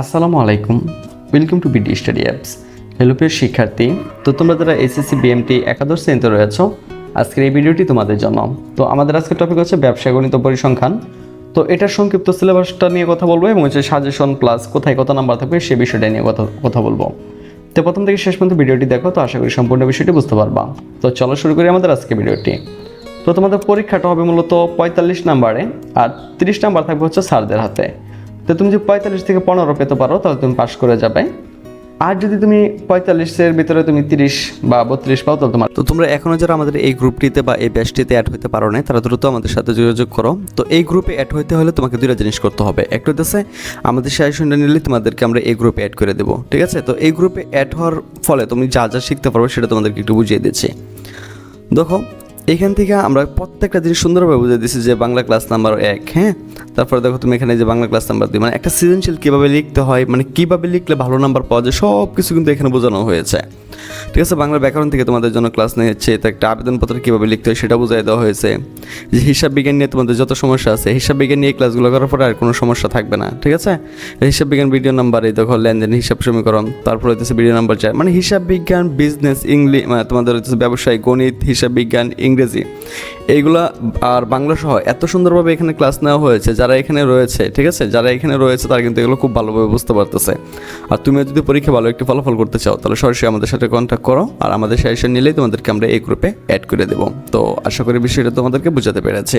আসসালামু আলাইকুম। Welcome to BD study apps hello প্রিয় শিক্ষার্থী। তো তোমরা যারা এসএসসি বিএমটি একাদশ শ্রেণীতে রয়েছো, আজকের এই ভিডিওটি তোমাদের জন্য। তো আমাদের আজকের টপিক হচ্ছে ব্যবসা গণিত পরিসংখ্যান। তো এটার সংক্ষিপ্ত সিলেবাসটা নিয়ে কথা বলব এবং হচ্ছে সাজেশন প্লাস কোথায় কত নাম্বার থাকবে সে বিষয়টা নিয়ে কথা কথা বলব। তো প্রথম থেকে শেষ পর্যন্ত ভিডিওটি দেখো, তো আশা করি সম্পূর্ণ বিষয়টি বুঝতে পারবা। তো চলো শুরু করি আমাদের আজকে ভিডিওটি। তো তোমাদের পরীক্ষাটা হবে মূলত পঁয়তাল্লিশ নাম্বারে আর তিরিশ নাম্বার থাকবে হচ্ছে স্যারদের হাতে। তো তুমি যদি পঁয়তাল্লিশ থেকে পনেরো পেতে পারো, তাহলে তুমি পাস করে যাবে। আর যদি তুমি পঁয়তাল্লিশের ভিতরে তুমি তিরিশ বা বত্রিশ পাও, তাহলে তোমার তো তোমরা এখনও যারা আমাদের এই গ্রুপটিতে বা এই ব্যাচটিতে অ্যাড হতে পারো না তারা দ্রুত আমাদের সাথে যোগাযোগ করো। তো এই গ্রুপে অ্যাড হতে হলে তোমাকে দুইটা জিনিস করতে হবে। একটা হচ্ছে আমাদের সাজেশনটা নিলে তোমাদেরকে আমরা এই গ্রুপে অ্যাড করে দেবো, ঠিক আছে? তো এই গ্রুপে অ্যাড হওয়ার ফলে তুমি যা যা শিখতে পারবে, সেটা তোমাদেরকে একটু বুঝিয়ে দিচ্ছি। দেখো, এখান থেকে আমরা প্রত্যেকটা জিনিস সুন্দরভাবে বুঝে দিচ্ছি যে বাংলা ক্লাস নাম্বার এক হ্যাঁ? তারপরে দেখো তুমি এখানে যে বাংলা ক্লাস নাম্বার দুই মানে একটা সৃজনশীল কীভাবে লিখতে হয় মানে কীভাবে লিখলে ভালো নাম্বার পাওয়া যায় সব কিছু কিন্তু এখানে বোঝানো হয়েছে। ঠিক আছে, বাংলা ব্যাকরণ থেকে তোমাদের জন্য ক্লাস নিয়েছে, তো একটা আবেদনপত্র কীভাবে লিখতে হয় সেটা বুঝাই দেওয়া হয়েছে। যে হিসাব বিজ্ঞান নিয়ে তোমাদের যত সমস্যা আছে, হিসাব বিজ্ঞান নিয়ে ক্লাসগুলো করার পরে আর কোনো সমস্যা থাকবে না, ঠিক আছে? হিসাব বিজ্ঞান ভিডিও নাম্বার এই দেখো, লেনদেন হিসাব সমীকরণ, তারপরে হচ্ছে ভিডিও নাম্বার চার মানে হিসাব বিজ্ঞান বিজনেস ইংলিশ তোমাদের হচ্ছে ব্যবসায়, গণিত, হিসাব বিজ্ঞান, ইংরেজি, এইগুলা আর বাংলা সহ এত সুন্দরভাবে এখানে ক্লাস নেওয়া হয়েছে, যারা এখানে রয়েছে, ঠিক আছে? যারা এখানে রয়েছে, তারা কিন্তু এগুলো খুব ভালোভাবে বুঝতে পারতেছে। আর তুমিও যদি পরীক্ষা ভালো একটি ফলাফল করতে চাও, তাহলে সরাসরি আমাদের সাথে কন্ট্যাক্ট করো। আর আমাদের সাজেশন নিলেই তোমাদেরকে আমরা এই গ্রুপে অ্যাড করে দেবো। তো আশা করি বিষয়টা তোমাদেরকে বোঝাতে পেরেছে।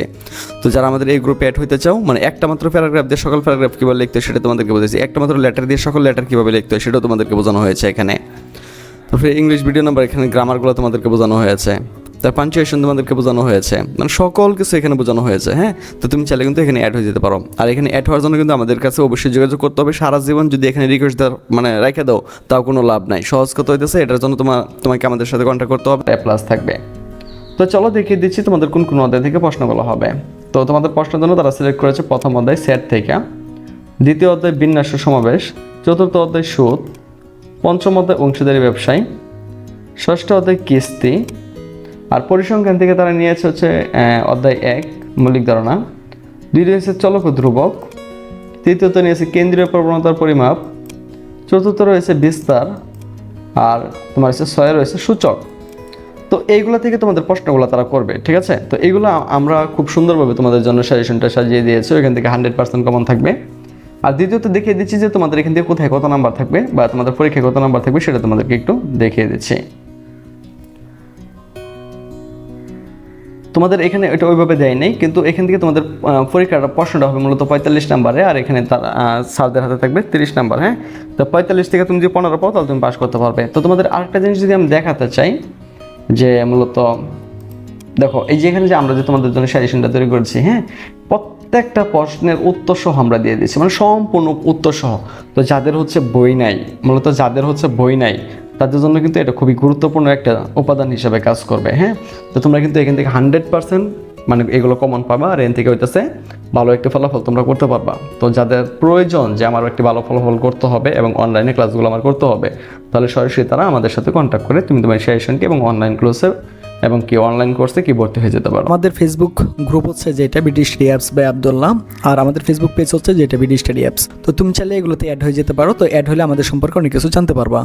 তো যারা আমাদের এই গ্রুপে অ্যাড হতে চাও মানে একটা মাত্র প্যারাগ্রাফ দিয়ে সকল প্যারাগ্রাফ কীভাবে লিখতে হয় সেটা তোমাদেরকে বুঝেছি একটা মাত্র লেটার দিয়ে সকল লেটার কীভাবে লিখতে হয় সেটাও তোমাদেরকে বোঝানো হয়েছে এখানে। তারপরে ইংলিশ ভিডিও নাম্বার এখানে গ্রামারগুলো তোমাদেরকে বোঝানো হয়েছে। তার পাঞ্চুয়েশন তোমাদেরকে বোঝানো হয়েছে। মানে সকল কিছু এখানে বোঝানো হয়েছে হ্যাঁ? তো তুমি চাইলে কিন্তু এখানে অ্যাড হয়ে যেতে পারো। আর এখানে অ্যাড হওয়ার জন্য কিন্তু আমাদের কাছে অবশ্যই যোগাযোগ করতে হবে। সারা জীবন যদি এখানে রিকোয়েস্ট মানে রেখে দাও, তাও কোনো লাভ নাই। সহজ কথা হইতেছে, এটার জন্য তোমার তোমাকে আমাদের সাথে কন্ট্যাক্ট করতে হবে। প্লাস থাকবে। তো চলো দেখিয়ে দিচ্ছি তোমাদের কোন কোন অধ্যায় থেকে প্রশ্নগুলো হবে। তো তোমাদের প্রশ্নের জন্য তারা সিলেক্ট করেছে প্রথম অধ্যায় সেট থেকে। দ্বিতীয় অধ্যায় বিন্যাস সমাবেশ। চতুর্থ অধ্যায় সুদ। পঞ্চম অধ্যায় অংশীদারি ব্যবসায়। ষষ্ঠ অধ্যায় কিস্তি। আর পরিসংখ্যান থেকে তারা নিয়েছে হচ্ছে অধ্যায় এক, মৌলিক ধারণা। দ্বিতীয় হচ্ছে চলক ধ্রুবক। তৃতীয়ত নিয়েছে কেন্দ্রীয় প্রবণতার পরিমাপ। চতুর্থ রয়েছে বিস্তার। আর তোমার হচ্ছে ছয় রয়েছে সূচক। তো এইগুলো থেকে তোমাদের প্রশ্নগুলো তারা করবে, ঠিক আছে? তো এইগুলো আমরা খুব সুন্দরভাবে তোমাদের জন্য সাজেশনটা সাজিয়ে দিয়েছি এখান থেকে হান্ড্রেড পার্সেন্ট কমন থাকবে। আর দ্বিতীয়ত দেখিয়ে দিচ্ছি যে তোমাদের এখান থেকে কোথায় কত নাম্বার থাকবে বা তোমাদের পরীক্ষায় কত নাম্বার থাকবে সেটা তোমাদেরকে একটু দেখিয়ে দিচ্ছি। তোমাদের এখানে এটা ওইভাবে দেয় নেই কিন্তু এখান থেকে তোমাদের আহ, পরীক্ষাটা প্রশ্নটা হবে মূলত পঁয়তাল্লিশ নাম্বারে আর এখানে তার আহ, স্যারদের হাতে থাকবে তিরিশ নাম্বার হ্যাঁ? তো পঁয়তাল্লিশ থেকে তুমি যদি পনেরো পাও তাহলে তুমি পাস করতে পারবে। তো তোমাদের আরেকটা জিনিস যদি আমি দেখাতে চাই যে মূলত দেখো এই যে এখানে যে আমরা যে তোমাদের জন্য সাজেশনটা তৈরি করেছি হ্যাঁ? প্রত্যেকটা প্রশ্নের উত্তর সহ আমরা দিয়ে দিচ্ছি মানে সম্পূর্ণ উত্তর সহ। তো যাদের হচ্ছে বই নাই মূলত যাদের হচ্ছে বই নাই তাদের জন্য কিন্তু এটা খুবই গুরুত্বপূর্ণ একটা উপাদান হিসেবে কাজ করবে হ্যাঁ? তো তোমরা কিন্তু এখান থেকে হান্ড্রেড পার্সেন্ট মানে এগুলো কমন পাবা আর এখান থেকে হইতেছে ভালো একটা ফলাফল তোমরা করতে পারবা। তো যাদের প্রয়োজন যে আমার একটি ভালো ফলাফল করতে হবে এবং অনলাইনে ক্লাসগুলো আমার করতে হবে, তাহলে সরাসরি তারা আমাদের সাথে কন্ট্যাক্ট করে তুমি তোমার সেশনটি এবং অনলাইন কোর্সে এবং কি অনলাইন কোর্সে কি ভর্তি হয়ে যেতে পারো। আমাদের ফেসবুক গ্রুপ হচ্ছে যেটা BD study apps by Abdullah আর আমাদের ফেসবুক পেজ হচ্ছে যেটা বিডি স্টাডি অ্যাপস তো তুমি চাইলে এগুলোতে অ্যাড হয়ে যেতে পারো, তো অ্যাড হলে আমাদের সম্পর্কে অনেক কিছু জানতে পারবা।